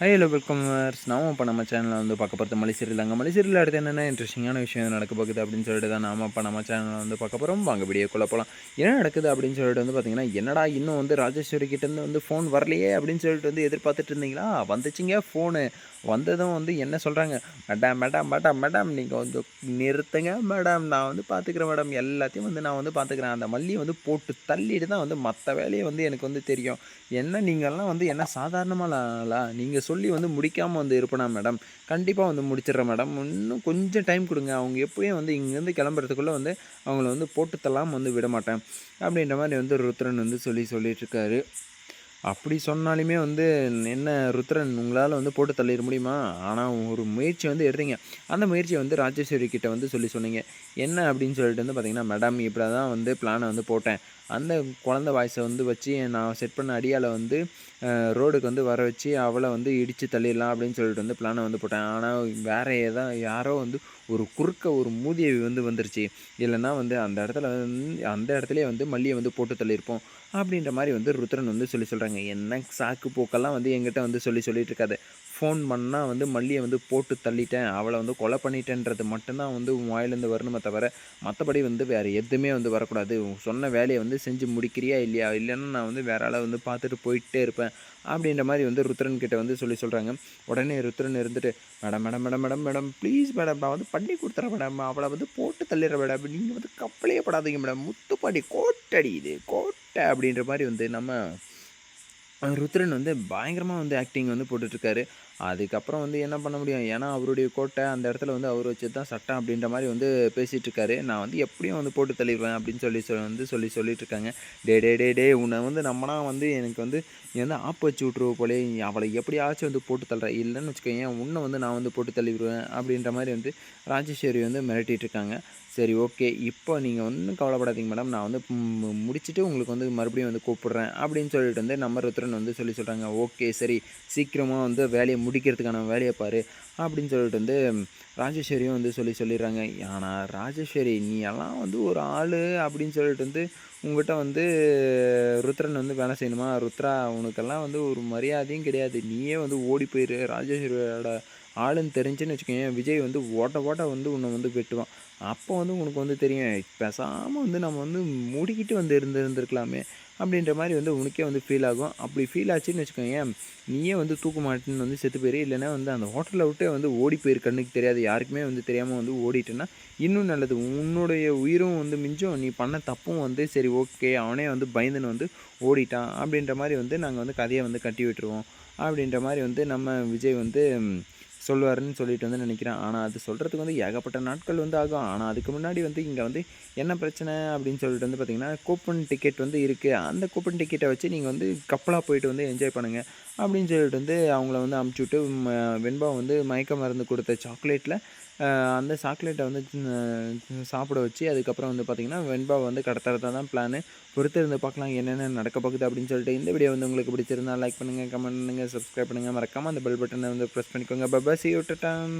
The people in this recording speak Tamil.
ஹை ஹலோ வெல்கம் நாம இப்போ நம்ம சேனலில் வந்து பார்க்க போகிறது மலைசீரியல் அங்கே மலை அடுத்து என்னென்ன இன்ட்ரெஸ்டிங்கான விஷயம் நடக்க போகுது அப்படின்னு சொல்லிட்டு தான் நாம இப்போ நம்ம சேனலில் வந்து பார்க்க போகிறோம் வாங்க வீடியோக்குள்ளே போகலாம் என்ன நடக்குது அப்படின்னு சொல்லிட்டு வந்து பார்த்தீங்கன்னா என்னடா இன்னும் வந்து ராஜேஸ்வரி கிட்டேருந்து வந்து ஃபோன் வரலையே அப்படின்னு சொல்லிட்டு வந்து எதிர்பார்த்துட்டு இருந்தீங்களா? வந்துச்சுங்க ஃபோனு வந்ததும் வந்து என்ன சொல்கிறாங்க மேடம் மேடம் மேடம் மேடம் நீங்கள் வந்து நிறுத்துங்க மேடம். நான் வந்து பார்த்துக்கிறேன் மேடம். எல்லாத்தையும் வந்து நான் வந்து பார்த்துக்கிறேன் அந்த மல்லியை வந்து போட்டு தள்ளிட்டு தான் வந்து மற்ற வேலையை வந்து எனக்கு வந்து தெரியும். என்ன நீங்கள்லாம் வந்து என்ன சாதாரணமாக நீங்கள் சொல்லி வந்து முடிக்காமல் வந்து இருப்பேனா மேடம்? கண்டிப்பாக வந்து முடிச்சிடுறேன் மேடம். இன்னும் கொஞ்சம் டைம் கொடுங்க. அவங்க எப்படியும் வந்து இங்கேருந்து கிளம்புறதுக்குள்ளே வந்து அவங்கள வந்து போட்டு தள்ளாமல் வந்து விட மாட்டேன். அப்படின்ற மாதிரி வந்து ருத்ரன் வந்து சொல்லி சொல்லிட்டு இருக்காரு. அப்படி சொன்னாலுமே வந்து என்ன ருத்ரன் உங்களால் வந்து போட்டு தள்ளிட முடியுமா? ஆனால் ஒரு முயற்சி வந்து எடுத்தீங்க. அந்த முயற்சியை வந்து ராஜேஸ்வரி கிட்ட வந்து சொல்லி சொன்னீங்க. என்ன அப்படின்னு சொல்லிட்டு வந்து பார்த்தீங்கன்னா மேடம் இப்படி தான் வந்து பிளானை வந்து போட்டேன். அந்த குழந்த வாய்ஸை வந்து வச்சு நான் செட் பண்ண அடியால் வந்து ரோடுக்கு வந்து வர வச்சு அவளை வந்து இடித்து தள்ளிடலாம் அப்படின்னு சொல்லிட்டு வந்து பிளானை வந்து போட்டேன். ஆனால் வேறு ஏதாவது யாரோ வந்து ஒரு குறுக்க ஒரு மூதியை வந்து வந்துருச்சு. இல்லைன்னா வந்து அந்த இடத்துல வந்து அந்த இடத்துலேயே வந்து மல்லியை வந்து போட்டு தள்ளியிருப்போம். அப்படின்ற மாதிரி வந்து ருத்ரன் வந்து சொல்லி சொல்கிறாங்க என்ன சாக்கு போக்கெல்லாம் வந்து எங்கிட்ட வந்து சொல்லி சொல்லிட்டு இருக்காது. ஃபோன் பண்ணால் வந்து மல்லியை வந்து போட்டு தள்ளிட்டேன். அவளை வந்து கொலை பண்ணிட்டேன்றது மட்டும்தான் வந்து வாயிலேருந்து வரணுமே தவிர மற்றபடி வந்து வேறு எதுவுமே வந்து வரக்கூடாது. சொன்ன வேலையை வந்து செஞ்சு முடிக்கிறியா இல்லையா? இல்லைன்னா நான் வந்து வேற ஆளை வந்து பார்த்துட்டு போயிட்டே இருப்பேன். அப்படின்ற மாதிரி வந்து ருத்ரன் கிட்ட வந்து சொல்லி சொல்கிறாங்க உடனே ருத்ரன் இருந்துட்டு madam madam madam madam madam please madam நான் வந்து பண்ணி கொடுத்துறேன் மேடம் அவளை வந்து போட்டு தள்ளிடுற மேடம் நீங்கள் வந்து கப்பலையே படாதீங்க மேடம் முத்துப்பாடி கோட்டடி இது கோட்டை அப்படின்ற மாதிரி வந்து நம்ம ருத்ரன் வந்து பயங்கரமாக வந்து ஆக்டிங் வந்து போட்டுட்ருக்காரு அதுக்கப்புறம் வந்து என்ன பண்ண முடியும்? ஏன்னா அவருடைய கோட்டை அந்த இடத்துல வந்து அவர் வச்சு தான் சட்டம் அப்படின்ற மாதிரி வந்து பேசிகிட்டு இருக்காரு நான் வந்து எப்படியும் வந்து போட்டு தள்ளிடுவேன் அப்படின்னு சொல்லி வந்து சொல்லி சொல்லிட்டு இருக்காங்க டே டே டே டே உன்னை வந்து நம்மனா வந்து எனக்கு வந்து நீ வந்து ஆப்பு வச்சு விட்ருவ போலே. அவளை எப்படியாச்சும் வந்து போட்டு தள்ளுற. இல்லைன்னு வச்சுக்கோங்க உன்னை வந்து நான் வந்து போட்டு தள்ளிவிடுவேன் அப்படின்ற மாதிரி வந்து ராஜேஸ்வரி வந்து மிரட்டிகிட்டு இருக்காங்க சரி ஓகே. இப்போ நீங்கள் ஒன்றும் கவலைப்படாதீங்க மேடம். நான் வந்து முடிச்சுட்டு உங்களுக்கு வந்து மறுபடியும் வந்து கூப்பிட்றேன் அப்படின்னு சொல்லிட்டு வந்து நம்ம ருத்ரன் வந்து சொல்லி சொல்கிறாங்க ஓகே சரி. சீக்கிரமாக வந்து வேலையை முடிக்கிறதுக்கான வேலையை பாரு அப்படின்னு சொல்லிட்டு வந்து ராஜேஸ்வரியும் வந்து சொல்லி சொல்லிடுறாங்க. ஆனால் ராஜேஸ்வரி நீ எல்லாம் வந்து ஒரு ஆள் அப்படின்னு சொல்லிட்டு வந்து உங்கள்கிட்ட வந்து ருத்ரன் வந்து வேலை செய்யணுமா? ருத்ரா உனக்கெல்லாம் வந்து ஒரு மரியாதையும் கிடையாது. நீயே வந்து ஓடி போயிரு. ராஜேஸ்வரியோட ஆளுன்னு தெரிஞ்சுன்னு வச்சுக்கோங்க விஜய் வந்து ஓட்ட ஓட்ட வந்து உன்னை வந்து வெட்டுவான். அப்போ வந்து உனக்கு வந்து தெரியும் பேசாமல் வந்து நம்ம வந்து மூடிக்கிட்டு வந்து இருந்து இருந்திருக்கலாமே அப்படின்ற மாதிரி வந்து உனக்கே வந்து ஃபீல் ஆகும். அப்படி ஃபீல் ஆச்சுன்னு வச்சுக்கோங்க நீயே வந்து தூக்க மாட்டேன்னு வந்து செத்து போயிரு. இல்லைனா வந்து அந்த ஹோட்டலில் விட்டே வந்து ஓடி போயிரு. கண்ணுக்கு தெரியாது யாருக்குமே வந்து தெரியாமல் வந்து ஓடிட்டேன்னா இன்னும் நல்லது. உன்னுடைய உயிரும் வந்து மிஞ்சும். நீ பண்ண தப்பும் வந்து சரி ஓகே அவனே வந்து பயந்துன்னு வந்து ஓடிட்டான் அப்படின்ற மாதிரி வந்து நாங்கள் வந்து கதையை வந்து கட்டி விட்டுருவோம். அப்படின்ற மாதிரி வந்து நம்ம விஜய் வந்து சொல்லுவாருன்னு சொல்லிட்டு வந்து நினைக்கிறேன். ஆனால் அது சொல்கிறதுக்கு வந்து ஏகப்பட்ட நாட்கள் வந்து ஆகும். ஆனால் அதுக்கு முன்னாடி வந்து இங்கே வந்து என்ன பிரச்சனை அப்படின்னு சொல்லிட்டு வந்து பார்த்திங்கன்னா கூப்பன் டிக்கெட் வந்து இருக்குது அந்த கூப்பன் டிக்கெட்டை வச்சு நீங்கள் வந்து கப்பலாக போயிட்டு வந்து என்ஜாய் பண்ணுங்கள் அப்படின்னு சொல்லிட்டு வந்து அவங்கள வந்து அமுச்சு விட்டு வெண்பா வந்து மயக்க மருந்து கொடுத்த சாக்லேட்டில் அந்த சாக்லேட்டை வந்து சாப்பிட வச்சு அதுக்கப்புறம் வந்து பார்த்திங்கன்னா வெண்பா வந்து கடத்துறதா தான் பிளானு பொறுத்து இருந்து பார்க்கலாம் என்னென்ன நடக்க போகுது அப்படின்னு சொல்லிட்டு இந்த வீடியோ வந்து உங்களுக்கு பிடிச்சிருந்தா லைக் பண்ணுங்கள் கமெண்ட் பண்ணுங்கள் சப்ஸ்கிரைப் பண்ணுங்கள் மறக்காமல் அந்த பெல் பட்டனை வந்து ப்ரெஸ் பண்ணிக்கோங்க. பபா சி விட்டுட்டான்